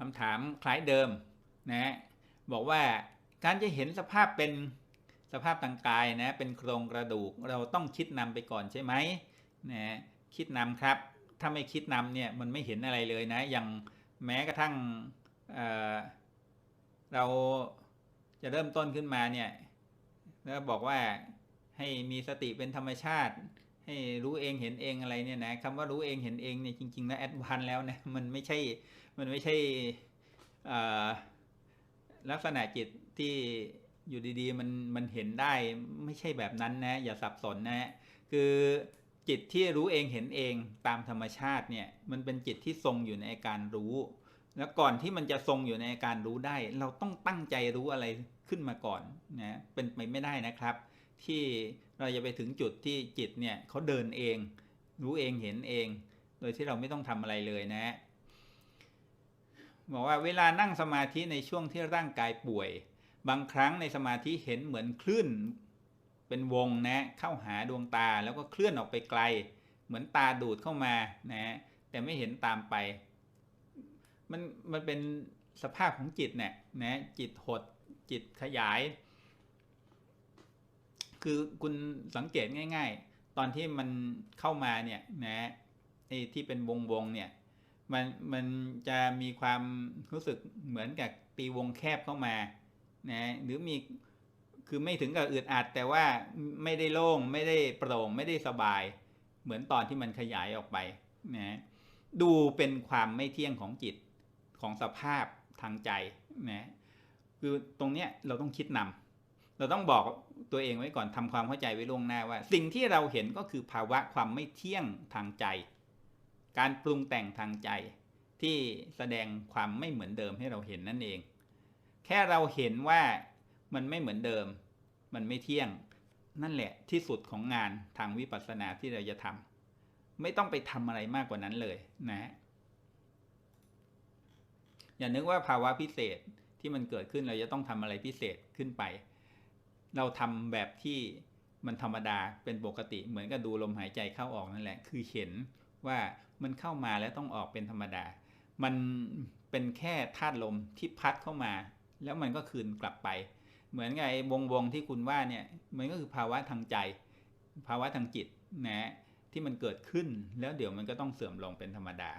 คำถามคล้ายเดิมนะบอกว่าการจะเห็นสภาพเป็นสภาพทางกายนะเป็นโครงกระดูกเราต้องคิดนำไปก่อนใช่ไหมนะคิดนำครับ ถ้าไม่คิดนำเนี่ยมันไม่เห็นอะไรเลยนะอย่างแม้กระทั่งเเราจะเริ่มต้นขึ้นมาเนี่ยแล้วบอกว่าให้มีสติเป็นธรรมชาติ ให้รู้เองเห็นเองอะไรเนี่ยนะคำว่ารู้เองเห็นเองเนี่ยจริงๆแล้วแอดวานแล้วนะมันไม่ใช่มันไม่ใช่ลักษณะจิตที่อยู่ดีๆมันมันเห็นได้ไม่ใช่แบบนั้นนะ อย่าสับสนนะ คือจิตที่รู้เองเห็นเองตามธรรมชาติเนี่ยมันเป็นจิตที่ทรงอยู่ในการรู้ แล้วก่อนที่มันจะทรงอยู่ในการรู้ได้ เราต้องตั้งใจรู้อะไรขึ้นมาก่อนนะเป็นไปไม่ได้นะครับ ที่เราจะไปถึงจุดที่จิตเนี่ยเขาเดินเอง รู้เองเห็นเอง โดยที่เราไม่ต้องทำอะไรเลยนะบอกว่าเวลานั่งสมาธิในช่วงที่ร่างกายป่วย บางครั้งในสมาธิเห็นเหมือนคลื่นเป็นวงนะเข้าหาดวงตาแล้วก็เคลื่อนออกไปไกล เหมือนตาดูดเข้ามานะแต่ไม่เห็นตามไป มันมันเป็นสภาพของจิตเนี่ยนะจิตหดจิตขยาย คือคุณสังเกตง่าย ๆ ตอนที่มันเข้ามาเนี่ยนะไอ้ที่เป็นวงวงเนี่ย มันมันจะมีความรู้สึกเหมือนกับตีวงแคบเข้ามานะหรือมีคือไม่ถึงกับอึดอัดแต่ว่าไม่ได้โล่งไม่ได้โปร่งไม่ได้สบาย เหมือนตอนที่มันขยายออกไปนะดูเป็นความไม่เที่ยงของจิตของสภาพทางใจนะคือตรงเนี้ยเราต้องคิดนำ เราต้องบอกตัวเองไว้ก่อนทำความเข้าใจไว้ล่วงหน้าว่า สิ่งที่เราเห็นก็คือภาวะความไม่เที่ยงทางใจ การปรุงแต่งทางใจ ที่แสดงความไม่เหมือนเดิมให้เราเห็นนั่นเอง แค่เราเห็นว่ามันไม่เหมือนเดิม มันไม่เที่ยง นั่นแหละที่สุดของงานทางวิปัสสนาที่เราจะทำไม่ต้องไปทำอะไรมากกว่านั้นเลยนะ อย่านึกว่าภาวะพิเศษที่มันเกิดขึ้นเราจะต้องทำอะไรพิเศษขึ้นไป เราทำแบบที่มันธรรมดาเป็นปกติ เหมือนกับดูลมหายใจเข้าออกนั่นแหละ คือเห็นว่ามันเข้ามาแล้วต้องออกเป็นธรรมดา มันเป็นแค่ธาตุลมที่พัดเข้ามา แล้วมันก็คืนกลับไป เหมือนไงวงวงที่คุณว่าเนี่ยมันก็คือภาวะทางใจ ภาวะทางจิตนะที่มันเกิดขึ้นแล้วเดี๋ยวมันก็ต้องเสื่อมลงเป็นธรรมดา